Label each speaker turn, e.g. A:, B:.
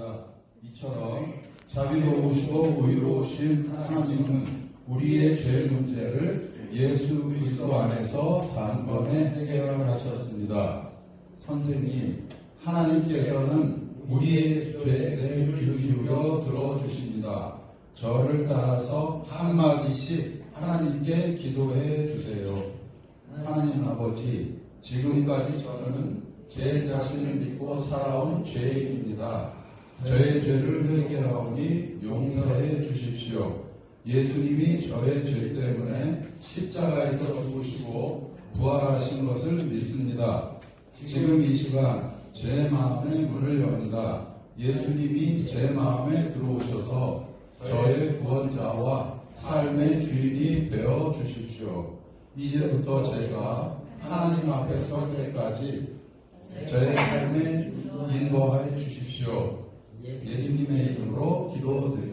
A: 있습니다. 이처럼 자비로우시고 의로우신 하나님은 우리의 죄 문제를 예수 그리스도 안에서 단번에 해결하셨습니다. 선생님, 하나님께서는 우리의 죄에 귀를 기울여 들어주십니다. 저를 따라서 한마디씩 하나님께 기도해 주세요. 하나님 아버지, 지금까지 저는 제 자신을 믿고 살아온 죄인입니다. 저의 죄를 회개하오니 용서해 주십시오. 예수님이 저의 죄 때문에 십자가에서 죽으시고 부활하신 것을 믿습니다. 지금 이 시간 제 마음의 문을 엽니다. 예수님이 제 마음에 들어오셔서 저의 구원자와 삶의 주인이 되어 주십시오. 이제부터 제가 하나님 앞에 설 때까지 예수님의 이름으로 기도드립니다.